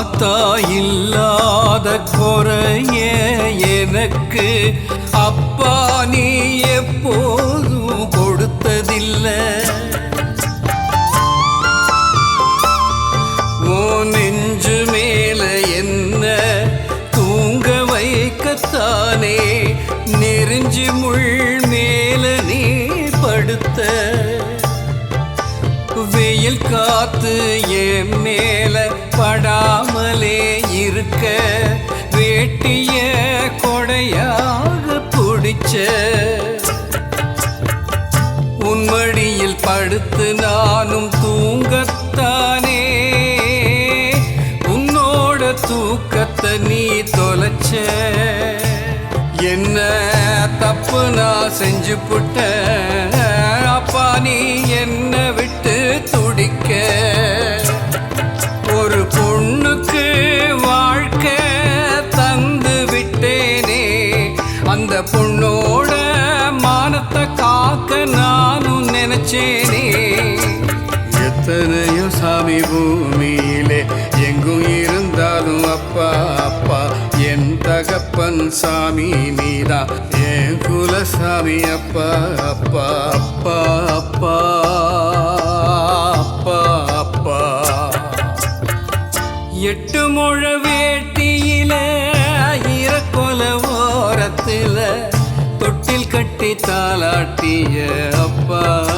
தாத்தா இல்லாத குறைய எனக்கு. அப்பா நீ எப்போதும் கொடுத்ததில்லை. ஓ நெஞ்சு மேல என்ன தூங்க வைக்கத்தானே? நெறிஞ்சு முள் மேல நீ படுத்த. வெயில் காத்து என் மேல வேட்டிய கொடையாக பிடிச்ச உன்மடியில் படுத்து நானும் தூங்கத்தானே. உன்னோட தூக்கத்தை நீ தொலைச்ச. என்ன தப்பு நான் செஞ்சு புட்ட. அப்பா நீ என்ன விட்டு துடிக்க. மானத்தை காக்க நானும் நினைச்சேனே. எத்தனையோ சாமி பூமியிலே எங்கும் இருந்தாலும் அப்பா அப்பா என் தகப்பன் சாமி நீதா. என் குலசாமி அப்பா அப்பா அப்பா அப்பா அப்பா அப்பா. எட்டு முழ வேட்டியில ஈரக்கொல ஓரத்துல கட்டி தாளாட்டிய அப்பா.